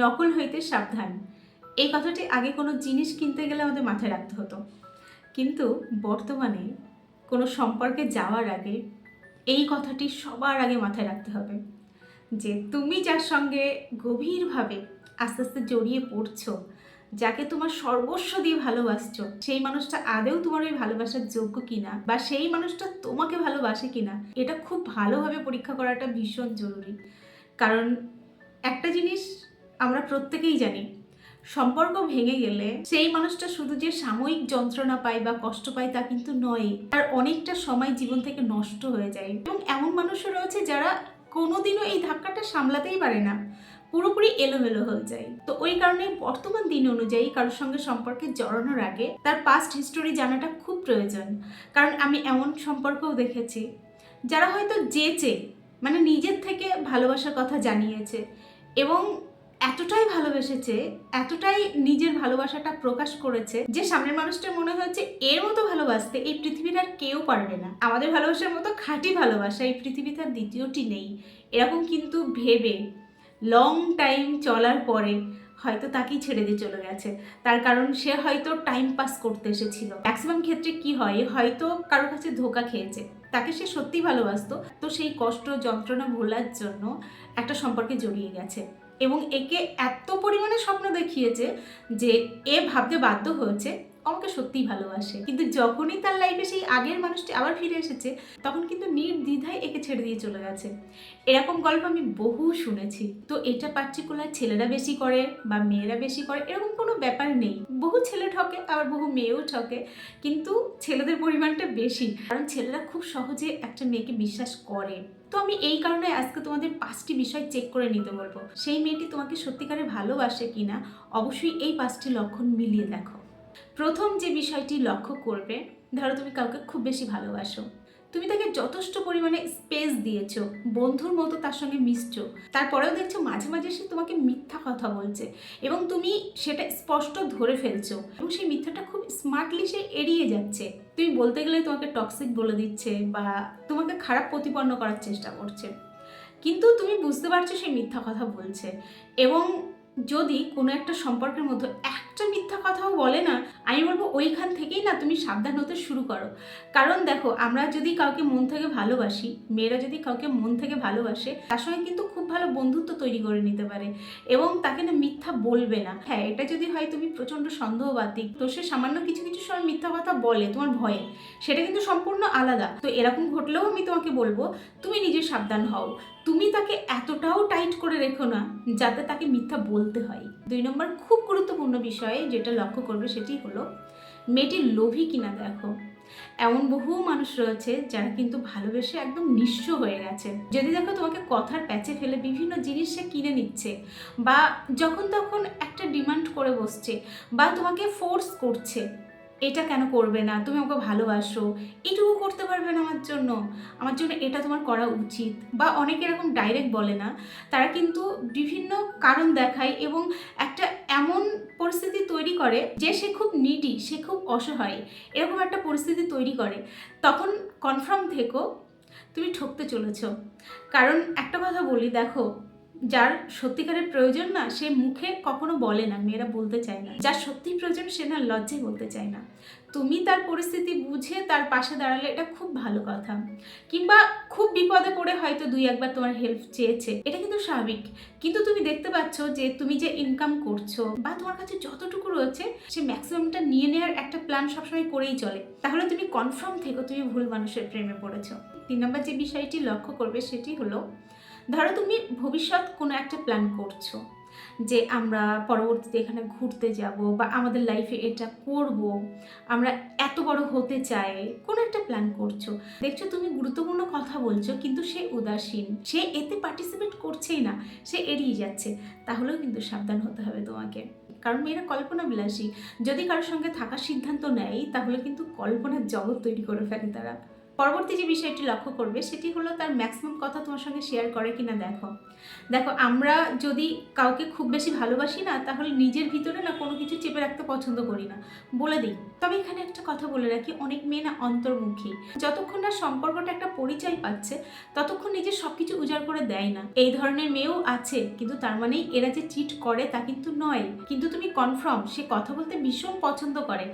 নকল হইতে সাবধান। এই কথাটি আগে কোনো জিনিস কিনতে গেলে আমাদের মাথায় রাখতে হতো। কিন্তু বর্তমানে কোনো সম্পর্কে যাওয়ার আগে এই কথাটি সবার আগে মাথায় রাখতে হবে যে তুমি যার সঙ্গে গভীরভাবে আস্তে আস্তে জড়িয়ে পড়ছো, যাকে তোমার সর্বস্ব দিয়ে ভালোবাসছো, সেই মানুষটা আদেও তোমার ওই ভালোবাসার যোগ্য কিনা বা সেই মানুষটা তোমাকে ভালোবাসে কিনা, এটা খুব ভালোভাবে পরীক্ষা করাটা ভীষণ জরুরি। কারণ একটা জিনিস আমরা প্রত্যেকেই জানি, সম্পর্ক ভেঙে গেলে সেই মানুষটা শুধু যে সাময়িক যন্ত্রণা পায় বা কষ্ট পায় তা কিন্তু নয়, তার অনেকটা সময় জীবন থেকে নষ্ট হয়ে যায়। এবং এমন মানুষও রয়েছে যারা কোনোদিনও এই ধাক্কাটা সামলাতেই পারে না, পুরোপুরি এলোমেলো হয়ে যায়। তো ওই কারণে বর্তমান দিন অনুযায়ী কারোর সঙ্গে সম্পর্কে জড়ানোর আগে তার পাস্ট হিস্টোরি জানাটা খুব প্রয়োজন। কারণ আমি এমন সম্পর্কও দেখেছি, যারা হয়তো যেচে মানে নিজের থেকে ভালোবাসার কথা জানিয়েছে এবং এতটাই ভালোবেসেছে, এতটাই নিজের ভালোবাসাটা প্রকাশ করেছে, যে সামনের মানুষটা মনে হচ্ছে এর মতো ভালোবাসতে এই পৃথিবীর আর কেউ পারবে না। আমাদের ভালোবাসার মতো খাঁটি ভালোবাসা এই পৃথিবীতে আর দ্বিতীয়টি নেই। এরকম কিন্তু ভেবে লং টাইম চলার পরে হয়তো তাকেই ছেড়ে দিয়ে চলে গেছে। তার কারণ সে হয়তো টাইম পাস করতে এসেছিল। ম্যাক্সিমাম ক্ষেত্রে কি হয়? হয়তো কারোর কাছে ধোকা খেয়েছে। তাকে সে সত্যি ভালোবাসতো। তো সেই কষ্ট, যন্ত্রণা ভোলার জন্য একটা সম্পর্কে জড়িয়ে গেছে। এবং একে এত পরিমাণে স্বপ্ন দেখিয়েছে যে এ ভাবতে বাধ্য হয়েছে আমাকে সত্যিই ভালোবাসে। কিন্তু যখনই তার লাইফে সেই আগের মানুষটি আবার ফিরে এসেছে, তখন কিন্তু নির্দ্বিধায় একে ছেড়ে দিয়ে চলে গেছে। এরকম গল্প আমি বহু শুনেছি। তো এটা পার্টিকুলার ছেলেরা বেশি করে বা মেয়েরা বেশি করে এরকম কোনো ব্যাপার নেই। বহু ছেলে ঠকে, আবার বহু মেয়েও ঠকে, কিন্তু ছেলেদের পরিমাণটা বেশি। কারণ ছেলেরা খুব সহজে একটা মেয়েকে বিশ্বাস করে। তো আমি এই কারণে আজকে তোমাদের পাঁচটি বিষয় চেক করে নিতে বলব। সেই মেয়েটি তোমাকে সত্যিকারে ভালোবাসে কিনা, অবশ্যই এই পাঁচটি লক্ষণ মিলিয়ে দেখো। প্রথম যে বিষয়টি লক্ষ্য করবে, ধরো তুমি কাউকে খুব বেশি ভালোবাসো তুমি তাকে যথেষ্ট পরিমাণে স্পেস দিয়েছ, বন্ধুর মতো তার সঙ্গে মিশছো। তারপরেও দেখছ মাঝে মাঝে সে তোমাকে মিথ্যা কথা বলছে এবং তুমি সেটা স্পষ্ট ধরে ফেলছো এবং সেই মিথ্যাটা খুব স্মার্টলি সে এড়িয়ে যাচ্ছে। তুমি বলতে গেলে তোমাকে টক্সিক বলে দিচ্ছে বা তোমাকে খারাপ প্রতিপন্ন করার চেষ্টা করছে। কিন্তু তুমি বুঝতে পারছ সে মিথ্যা কথা বলছে এবং যদি কোনো একটা সম্পর্কের মধ্যে একটা মিথ্যা কথাও বলে না। আমি বলব, ওইখান থেকেই না তুমি সাবধান হতে শুরু করো। কারণ দেখো, আমরা যদি কাউকে মন থেকে ভালোবাসি, মেয়েরা যদি কাউকে মন থেকে ভালোবাসে, তার সঙ্গে কিন্তু খুব ভালো বন্ধুত্ব তৈরি করে নিতে পারে এবং তাকে না মিথ্যা বলবে না। হ্যাঁ এটা যদি হয় তুমি প্রচণ্ড সন্দেহবাতিক তো সে সামান্য কিছু কিছু সময় মিথ্যা কথা বলে তোমার ভয়ে। সেটা কিন্তু সম্পূর্ণ আলাদা। তো এরকম ঘটলেও আমি তোমাকে বলব, তুমি নিজে সাবধান হও। তুমি তাকে এতটাও টাইট করে রেখো না, যাতে তাকে মিথ্যা বলতে হয়। দুই নম্বর, খুব গুরুত্বপূর্ণ বিষয়। যেটা লক্ষ্য করবে সেটি হলো মেয়েটি লোভী কিনা দেখো। এমন বহু মানুষ রয়েছে যারা কিন্তু ভালোবেসে একদম নিঃস্ব হয়ে গেছে। যদি দেখো তোমাকে কথার প্যাচে ফেলে বিভিন্ন জিনিস সে কিনে নিচ্ছে বা যখন তখন একটা ডিমান্ড করে বসছে বা তোমাকে ফোর্স করছে এটা কেন করবে না? তুমি আমাকে ভালোবাসো। এটুকু করতে পারবে না আমার জন্য। আমার জন্য এটা তোমার করা উচিত। বা অনেকে এরকম ডাইরেক্ট বলে না। তারা কিন্তু বিভিন্ন কারণ দেখায় এবং একটা এমন পরিস্থিতি তৈরি করে যে সে খুব নিডি সে খুব অসহায়। এরকম একটা পরিস্থিতি তৈরি করে। তখন কনফার্ম থেকো, তুমি ঠকতে চলেছ। কারণ একটা কথা বলি, দেখো যার সত্যিকারের প্রয়োজন না, সে মুখে কখনো বলে না, মেয়েরা বলতে চায় না। যার সত্যি প্রয়োজন, সে না লজ্জায় বলতে চায় না। তুমি তার পরিস্থিতি বুঝে তার পাশে দাঁড়ালে এটা খুব ভালো কথা। কিংবা খুব বিপদে পড়ে হয়তো দুই একবার তোমার হেল্প চেয়েছে, এটা কিন্তু স্বাভাবিক। কিন্তু তুমি দেখতে পাচ্ছ যে তুমি যে ইনকাম করছ বা তোমার কাছে যতটুকু রয়েছে, সে ম্যাক্সিমামটা নিয়ে নেওয়ার একটা প্ল্যান সবসময় করেই চলে। তাহলে তুমি কনফার্ম থেকো তুমি ভুল মানুষের প্রেমে পড়েছো। তিন নম্বর যে বিষয়টি লক্ষ্য করবে সেটি হলো ধরো তুমি ভবিষ্যৎ কোনো একটা প্ল্যান করছ যে আমরা পরবর্তীতে এখানে ঘুরতে যাব বা আমাদের লাইফে এটা করব, আমরা এত বড় হতে চাই, কোনো একটা প্ল্যান করছ। দেখছ তুমি গুরুত্বপূর্ণ কথা বলছো, কিন্তু সে উদাসীন, সে এতে পার্টিসিপেট করছেই না, সে এড়িয়ে যাচ্ছে। তাহলেও কিন্তু সাবধান হতে হবে তোমাকে। কারণ মেয়েরা কল্পনা বিলাসী যদি কারোর সঙ্গে থাকার সিদ্ধান্ত নেয়, তাহলে কিন্তু কল্পনার জগৎ তৈরি করে ফেলে তারা। পরবর্তী যে বিষয়টি লক্ষ্য করবে, সেটি হলো তার ম্যাক্সিমাম কথা তোমার সঙ্গে শেয়ার করে কিনা দেখো। দেখো, আমরা যদি কাউকে খুব বেশি ভালোবাসি না, তাহলে নিজের ভিতরে না কোনো কিছু চেপে রাখতে পছন্দ করি না। বলে দিই, তবে এখানে একটা কথা বলে রাখি, অনেক মেয়ে না অন্তর্মুখী। যতক্ষণ না সম্পর্কটা একটা পরিচয় পাচ্ছে, ততক্ষণ নিজের সব কিছু উজাড় করে দেয় না। এই ধরনের মেয়েও আছে, কিন্তু তার মানে এরা যে চিট করে তা কিন্তু নয়। কিন্তু তুমি কনফার্ম সে কথা বলতে ভীষণ পছন্দ করে।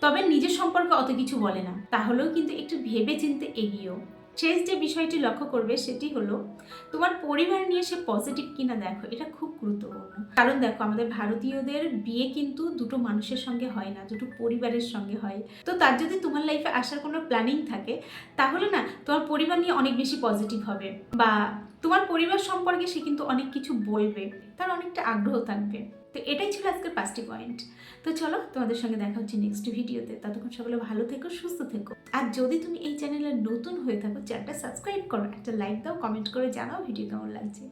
তবে নিজের সম্পর্কে অত কিছু বলে না। তাহলেও কিন্তু একটু ভেবে চিনতে এগিয়েও। শেষ যে বিষয়টি লক্ষ্য করবে সেটি হলো, তোমার পরিবার নিয়ে সে পজিটিভ কিনা দেখো, এটা খুব গুরুত্বপূর্ণ। কারণ দেখো, আমাদের ভারতীয়দের বিয়ে কিন্তু দুটো মানুষের সঙ্গে হয় না, দুটো পরিবারের সঙ্গে হয়। তো তার যদি তোমার লাইফে আসার কোনো প্ল্যানিং থাকে, তাহলে না, তোমার পরিবার নিয়ে অনেক বেশি পজিটিভ হবে। বা তোমার পরিবার সম্পর্কে সে কিন্তু অনেক কিছু বলবে, তার অনেকটা আগ্রহ থাকবে। তো এটাই ছিল আজকের পাঁচটি পয়েন্ট। তো চলো তোমাদের সঙ্গে দেখা হচ্ছে নেক্সট ভিডিওতে। ততক্ষণ সকলে ভালো থেকো, সুস্থ থেকো। আর যদি তুমি এই চ্যানেলে নতুন হয়ে থাকো চ্যানেলটা সাবস্ক্রাইব করো, একটা লাইক দাও কমেন্ট করে জানাও ভিডিও কেমন লাগছে।